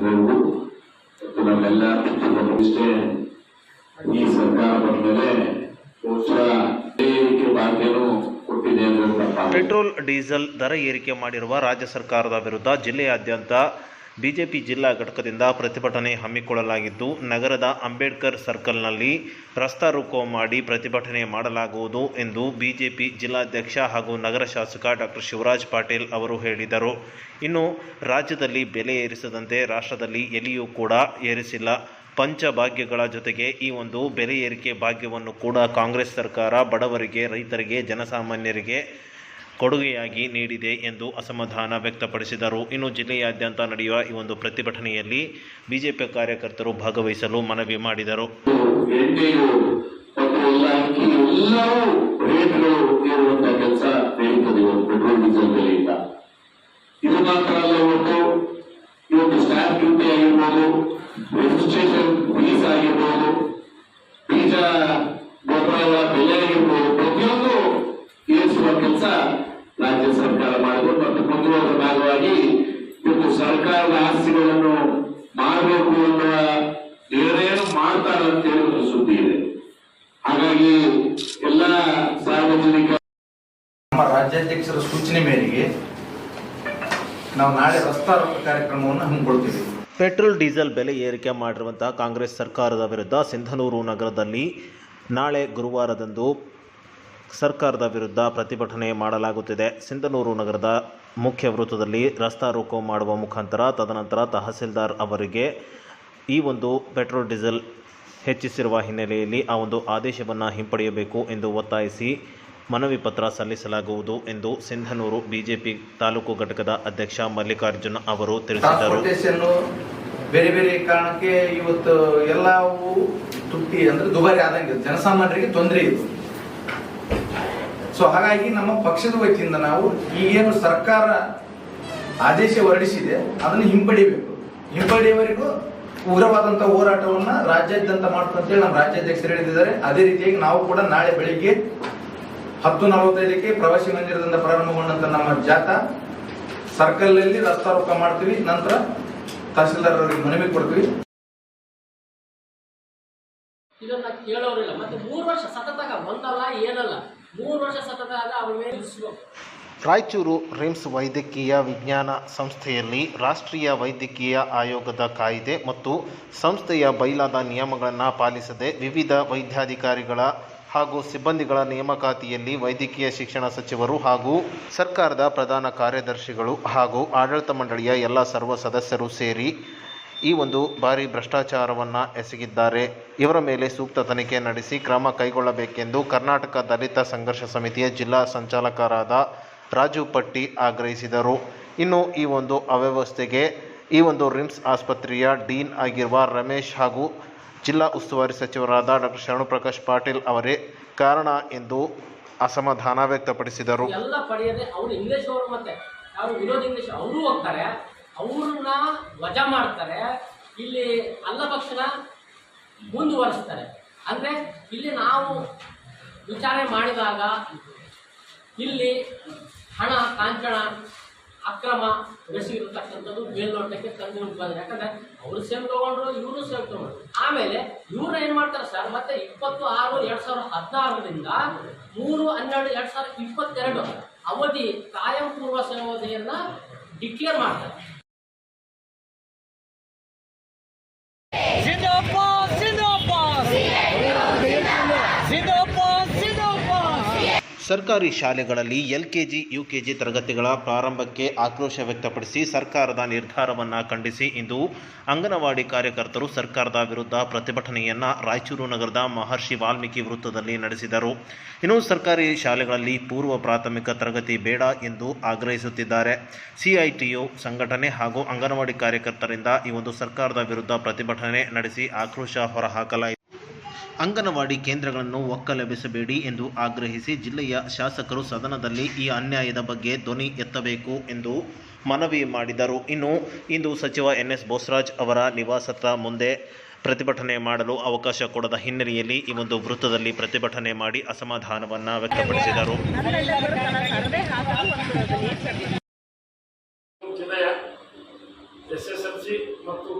ಹೇಳ್ಬೋದು ಮತ್ತು ನಮ್ಮೆಲ್ಲ ಇಷ್ಟೇ ಈ ಸರ್ಕಾರ ಬಂದ ಪೆಟ್ರೋಲ್ ಡೀಸೆಲ್ ದರ ಏರಿಕೆ ಮಾಡಿರುವ ರಾಜ್ಯ ಸರ್ಕಾರದ ವಿರುದ್ಧ ಜಿಲ್ಲೆಯಾದ್ಯಂತ ಬಿಜೆಪಿ ಜಿಲ್ಲಾ ಘಟಕದಿಂದ ಪ್ರತಿಭಟನೆ ಹಮ್ಮಿಕೊಳ್ಳಲಾಗಿದ್ದು, ನಗರದ ಅಂಬೇಡ್ಕರ್ ಸರ್ಕಲ್ನಲ್ಲಿ ರಸ್ತಾ ರೋಕೋ ಮಾಡಿ ಪ್ರತಿಭಟನೆ ಮಾಡಲಾಗುವುದು ಎಂದು ಬಿಜೆಪಿ ಜಿಲ್ಲಾಧ್ಯಕ್ಷ ಹಾಗೂ ನಗರ ಶಾಸಕ ಡಾಕ್ಟರ್ ಶಿವರಾಜ್ ಪಾಟೀಲ್ ಅವರು ಹೇಳಿದರು. ಇನ್ನು ರಾಜ್ಯದಲ್ಲಿ ಬೆಲೆ ಏರಿಸದಂತೆ ರಾಷ್ಟ್ರದಲ್ಲಿ ಎಲ್ಲಿಯೂ ಕೂಡ ಏರಿಸಿಲ್ಲ. ಪಂಚಭಾಗ್ಯಗಳ ಜೊತೆಗೆ ಈ ಒಂದು ಬೆಲೆ ಏರಿಕೆ ಭಾಗ್ಯವನ್ನು ಕೂಡ ಕಾಂಗ್ರೆಸ್ ಸರ್ಕಾರ ಬಡವರಿಗೆ, ರೈತರಿಗೆ, ಜನಸಾಮಾನ್ಯರಿಗೆ ಕೊಡುಗೆಯಾಗಿ ನೀಡಿದೆ ಎಂದು ಅಸಮಾಧಾನ ವ್ಯಕ್ತಪಡಿಸಿದರು. ಇನ್ನು ಜಿಲ್ಲೆಯಾದ್ಯಂತ ನಡೆಯುವ ಈ ಒಂದು ಪ್ರತಿಭಟನೆಯಲ್ಲಿ ಬಿಜೆಪಿ ಕಾರ್ಯಕರ್ತರು ಭಾಗವಹಿಸಲು ಮನವಿ ಮಾಡಿದರು. ಇವತ್ತು ಡ್ಯೂಟಿ ಆಗಿರ್ಬೋದು ರಿಜಿಸ್ಟ್ರೇಷನ್ ಫೀಸ್ ಆಗಿರ್ಬೋದು ರಾಜ್ಯ ಸರ್ಕಾರ ಮಾಡಿದೆ ಮತ್ತು ಮುಂದುವರೆದ ಭಾಗವಾಗಿ ಇವತ್ತು ಸರ್ಕಾರದ ಆಸ್ತಿಗಳನ್ನು ಮಾಡಬೇಕು ಅನ್ನುವ ನಿರ್ಣಯ ಮಾಡ್ತಾರೆ ಅಂತ ಹೇಳಿ ಒಂದು ಸುದ್ದಿ ಇದೆ. ಹಾಗಾಗಿ ಎಲ್ಲ ಸಾರ್ವಜನಿಕ ನಮ್ಮ ರಾಜ್ಯಾಧ್ಯಕ್ಷರ ಸೂಚನೆ ಮೇರೆಗೆ ನಾವು ನಾಳೆ ರಸ್ತಾ ರೋಗ ಕಾರ್ಯಕ್ರಮವನ್ನು ಹಮ್ಮಿಕೊಳ್ತೀವಿ ಪೆಟ್ರೋಲ್ ಡೀಸೆಲ್ ಬೆಲೆ ಏರಿಕೆ ಮಾಡಿರುವಂತಹ ಕಾಂಗ್ರೆಸ್ ಸರ್ಕಾರದ ವಿರುದ್ಧ ಸಿಂಧನೂರು ನಗರದಲ್ಲಿ ನಾಳೆ ಗುರುವಾರದಂದು ಸರ್ಕಾರದ ವಿರುದ್ಧ ಪ್ರತಿಭಟನೆ ಮಾಡಲಾಗುತ್ತಿದೆ. ಸಿಂಧನೂರು ನಗರದ ಮುಖ್ಯ ವೃತ್ತದಲ್ಲಿ ರಸ್ತಾ ರೋಕೋ ಮಾಡುವ ಮುಖಾಂತರ ತದನಂತರ ತಹಸೀಲ್ದಾರ್ ಅವರಿಗೆ ಈ ಒಂದು ಪೆಟ್ರೋಲ್ ಡೀಸೆಲ್ ಹೆಚ್ಚಿಸಿರುವ ಹಿನ್ನೆಲೆಯಲ್ಲಿ ಆ ಒಂದು ಆದೇಶವನ್ನು ಹಿಂಪಡೆಯಬೇಕು ಎಂದು ಒತ್ತಾಯಿಸಿ ಮನವಿ ಪತ್ರ ಸಲ್ಲಿಸಲಾಗುವುದು ಎಂದು ಸಿಂಧನೂರು ಬಿಜೆಪಿ ತಾಲೂಕು ಘಟಕದ ಅಧ್ಯಕ್ಷ ಮಲ್ಲಿಕಾರ್ಜುನ್ ಅವರು ತಿಳಿಸಿದರು. ಬೇರೆ ಬೇರೆ ಕಾರಣಕ್ಕೆ ಇವತ್ತು ಎಲ್ಲವೂ ತುಟ್ಟಿ ಅಂದ್ರೆ ದುಬಾರಿ ಆದಂಗೆ, ಜನಸಾಮಾನ್ಯರಿಗೆ ತೊಂದರೆ ಇದು. ಸೊ ಹಾಗಾಗಿ ನಮ್ಮ ಪಕ್ಷದ ವತಿಯಿಂದ ನಾವು ಈಗೇನು ಸರ್ಕಾರ ಆದೇಶ ಹೊರಡಿಸಿದೆ, ಅದನ್ನು ಹಿಂಪಡಿಬೇಕು ಹಿಂಪಡೆಯುವವರೆಗೂ ಉಗ್ರವಾದಂಥ ಹೋರಾಟವನ್ನ ರಾಜ್ಯಾದ್ಯಂತ ಮಾಡ್ತಂತೇಳಿ ನಮ್ಮ ರಾಜ್ಯಾಧ್ಯಕ್ಷರು ಹೇಳಿದ್ದಾರೆ. ಅದೇ ರೀತಿಯಾಗಿ ನಾವು ಕೂಡ ನಾಳೆ ಬೆಳಿಗ್ಗೆ ಹತ್ತು ನಲವತ್ತೈದಕ್ಕೆ ಪ್ರವಾಸಿ ಮಂದಿರದಿಂದ ಪ್ರಾರಂಭಗೊಂಡಂತ ನಮ್ಮ ಜಾಥಾ ಸರ್ಕಲ್ ಅಲ್ಲಿ ರಸ್ತಾರೋಪ ಮಾಡ್ತೀವಿ. ನಂತರ ತಹಸೀಲ್ದಾರರಿಗೆ ಮನವಿ ಕೊಡ್ತೀವಿ. ಇದನ್ನ ಕೇಳೋರಿಲ್ಲ. ಮತ್ತೆ ಮೂರು ವರ್ಷ ಸತತ ಒಂದಲ್ಲ, ಏನಲ್ಲ. ರಾಯಚೂರು ರಿಮ್ಸ್ ವೈದ್ಯಕೀಯ ವಿಜ್ಞಾನ ಸಂಸ್ಥೆಯಲ್ಲಿ ರಾಷ್ಟ್ರೀಯ ವೈದ್ಯಕೀಯ ಆಯೋಗದ ಕಾಯ್ದೆ ಮತ್ತು ಸಂಸ್ಥೆಯ ಬೈಲಾದ ನಿಯಮಗಳನ್ನು ಪಾಲಿಸದೆ ವಿವಿಧ ವೈದ್ಯಾಧಿಕಾರಿಗಳ ಹಾಗೂ ಸಿಬ್ಬಂದಿಗಳ ನೇಮಕಾತಿಯಲ್ಲಿ ವೈದ್ಯಕೀಯ ಶಿಕ್ಷಣ ಸಚಿವರು ಹಾಗೂ ಸರ್ಕಾರದ ಪ್ರಧಾನ ಕಾರ್ಯದರ್ಶಿಗಳು ಹಾಗೂ ಆಡಳಿತ ಮಂಡಳಿಯ ಎಲ್ಲ ಸರ್ವ ಸದಸ್ಯರು ಸೇರಿ ಈ ಒಂದು ಬಾರಿ ಭ್ರಷ್ಟಾಚಾರವನ್ನು ಎಸಗಿದ್ದಾರೆ. ಇವರ ಮೇಲೆ ಸೂಕ್ತ ತನಿಖೆ ನಡೆಸಿ ಕ್ರಮ ಕೈಗೊಳ್ಳಬೇಕೆಂದು ಕರ್ನಾಟಕ ದಲಿತ ಸಂಘರ್ಷ ಸಮಿತಿಯ ಜಿಲ್ಲಾ ಸಂಚಾಲಕರಾದ ರಾಜು ಪಟ್ಟಿ ಆಗ್ರಹಿಸಿದರು. ಇನ್ನು ಈ ಒಂದು ಅವ್ಯವಸ್ಥೆಗೆ ಈ ಒಂದು ರಿಮ್ಸ್ ಆಸ್ಪತ್ರೆಯ ಡೀನ್ ಆಗಿರುವ ರಮೇಶ್ ಹಾಗೂ ಜಿಲ್ಲಾ ಉಸ್ತುವಾರಿ ಸಚಿವರಾದ ಡಾಕ್ಟರ್ ಶರಣುಪ್ರಕಾಶ್ ಪಾಟೀಲ್ ಅವರೇ ಕಾರಣ ಎಂದು ಅಸಮಾಧಾನ ವ್ಯಕ್ತಪಡಿಸಿದರು. ಎಲ್ಲ ಪಡೆಯದೆ ಅವರು ಇಂಗ್ಲಿಷ್ ಅವರು ಮತ್ತೆ ಅವರು ವಿರೋಧ ಇಂಗ್ಲಿಷ್ ಅವರು ಹೋಗ್ತಾರೆ. ಅವ್ರನ್ನ ವಜಾ ಮಾಡ್ತಾರೆ, ಇಲ್ಲಿ ಅಲ್ಲ ಪಕ್ಷನ ಮುಂದುವರಿಸ್ತಾರೆ. ಅಂದ್ರೆ ಇಲ್ಲಿ ನಾವು ವಿಚಾರಣೆ ಮಾಡಿದಾಗ ಇಲ್ಲಿ ಹಣ, ಕಾಂಚಣ, ಅಕ್ರಮ ಬೆಸಗಿರ್ತಕ್ಕಂಥದ್ದು ಮೇಲ್ನೋಟಕ್ಕೆ ತಂದು ಬಂದ್ರೆ ಯಾಕಂದ್ರೆ ಅವರು ಸೇಮ್ ತಗೊಂಡ್ರು, ಇವರು ಸೇಮ್ ತಗೊಂಡ್ರು. ಆಮೇಲೆ ಇವ್ರು ಏನ್ ಮಾಡ್ತಾರೆ ಸರ್, ಮತ್ತೆ ಇಪ್ಪತ್ತು ಆರು, ಎರಡ್ ಸಾವಿರದ ಹದಿನಾರರಿಂದ ಮೂರು, ಹನ್ನೆರಡು, ಎರಡ್ ಸಾವಿರದ ಇಪ್ಪತ್ತೆರಡು ಅವಧಿ, ಕಾಯಂ ಪೂರ್ವ ಸೇವಾವಧಿಯನ್ನ ಡಿಕ್ಲೇರ್ ಮಾಡ್ತಾರೆ. ಸರ್ಕಾರಿ ಶಾಲೆಗಳಲ್ಲಿ L K G U K G ತರಗತಿಗಳ ಪ್ರಾರಂಭಕ್ಕೆ ಆಕ್ರೋಶ ವ್ಯಕ್ತಪಡಿಸಿ ಸರ್ಕಾರದ ನಿರ್ಧಾರವನ್ನು ಖಂಡಿಸಿ ಇಂದು ಅಂಗನವಾಡಿ ಕಾರ್ಯಕರ್ತರು ಸರ್ಕಾರದ ವಿರುದ್ಧ ಪ್ರತಿಭಟನೆಯನ್ನು ರಾಯಚೂರು ನಗರದ ಮಹರ್ಷಿ ವಾಲ್ಮೀಕಿ ವೃತ್ತದಲ್ಲಿ ನಡೆಸಿದರು. ಇನ್ನು ಸರ್ಕಾರಿ ಶಾಲೆಗಳಲ್ಲಿ ಪೂರ್ವ ಪ್ರಾಥಮಿಕ ತರಗತಿ ಬೇಡ ಎಂದು ಆಗ್ರಹಿಸುತ್ತಿದ್ದಾರೆ. ಸಿಐಟಿಯು ಸಂಘಟನೆ ಹಾಗೂ ಅಂಗನವಾಡಿ ಕಾರ್ಯಕರ್ತರಿಂದ ಈ ಒಂದು ಸರ್ಕಾರದ ವಿರುದ್ಧ ಪ್ರತಿಭಟನೆ ನಡೆಸಿ ಆಕ್ರೋಶ ಹೊರಹಾಕಲಾಯಿತು. ಅಂಗನವಾಡಿ ಕೇಂದ್ರಗಳನ್ನು ಒಕ್ಕಲೆಬ್ಬಿಸಬೇಡಿ ಎಂದು ಆಗ್ರಹಿಸಿ ಜಿಲ್ಲೆಯ ಶಾಸಕರು ಸದನದಲ್ಲಿ ಈ ಅನ್ಯಾಯದ ಬಗ್ಗೆ ಧ್ವನಿ ಎತ್ತಬೇಕು ಎಂದು ಮನವಿ ಮಾಡಿದರು. ಇನ್ನು, ಇಂದು ಸಚಿವ ಎನ್ ಎಸ್ ಬೋಸರಾಜ್ ಅವರ ನಿವಾಸದ ಮುಂದೆ ಪ್ರತಿಭಟನೆ ಮಾಡಲು ಅವಕಾಶ ಕೊಡದ ಹಿನ್ನೆಲೆಯಲ್ಲಿ ಈ ಒಂದು ವೃತ್ತದಲ್ಲಿ ಪ್ರತಿಭಟನೆ ಮಾಡಿ ಅಸಮಾಧಾನವನ್ನು ವ್ಯಕ್ತಪಡಿಸಿದರು. ಜಿಲ್ಲೆಯ ಎಸ್ ಎಸ್ ಎಲ್ ಸಿ ಮತ್ತು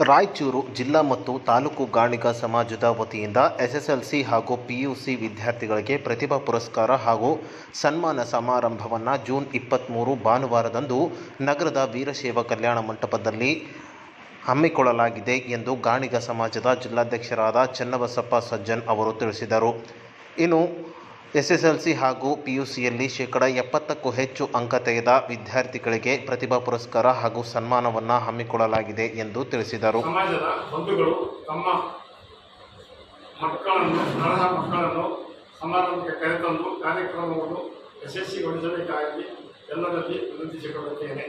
ರಾಯಚೂರು ಜಿಲ್ಲಾ ಮತ್ತು ತಾಲೂಕು ಗಾಣಿಗ ಸಮಾಜದ ವತಿಯಿಂದ ಎಸ್ಎಸ್ಎಲ್ಸಿ ಹಾಗೂ ಪಿಯುಸಿ ವಿದ್ಯಾರ್ಥಿಗಳಿಗೆ ಪ್ರತಿಭಾ ಪುರಸ್ಕಾರ ಹಾಗೂ ಸನ್ಮಾನ ಸಮಾರಂಭವನ್ನು ಜೂನ್ ಇಪ್ಪತ್ತ್ಮೂರು ಭಾನುವಾರದಂದು ನಗರದ ವೀರಶೈವ ಕಲ್ಯಾಣ ಮಂಟಪದಲ್ಲಿ ಹಮ್ಮಿಕೊಳ್ಳಲಾಗಿದೆ ಎಂದು ಗಾಣಿಗ ಸಮಾಜದ ಜಿಲ್ಲಾಧ್ಯಕ್ಷರಾದ ಚನ್ನಬಸಪ್ಪ ಸಜ್ಜನ್ ಅವರು ತಿಳಿಸಿದರು. ಇನ್ನು ಎಸ್ಎಸ್ಎಲ್ಸಿ ಹಾಗೂ ಪಿಯುಸಿಯಲ್ಲಿ ಶೇಕಡ ಎಪ್ಪತ್ತಕ್ಕೂ ಹೆಚ್ಚು ಅಂಕ ತೆಗೆದ ವಿದ್ಯಾರ್ಥಿಗಳಿಗೆ ಪ್ರತಿಭಾ ಪುರಸ್ಕಾರ ಹಾಗೂ ಸನ್ಮಾನವನ್ನು ಹಮ್ಮಿಕೊಳ್ಳಲಾಗಿದೆ ಎಂದು ತಿಳಿಸಿದರು. ಸಮಾಜದ ಬಂಧುಗಳು ತಮ್ಮ ಮಕ್ಕಳನ್ನು ಅರ್ಹ ಮಕ್ಕಳನ್ನು ಸಮಾರಂಭಕ್ಕೆ ಕರೆತಂದು ಕಾರ್ಯಕ್ರಮವನ್ನು ಯಶಸ್ವಿಗೊಳಿಸಬೇಕಾಗಿ ಎಲ್ಲರಲ್ಲಿ ವಿನಂತಿಸಿಕೊಳ್ಳುತ್ತೇನೆ.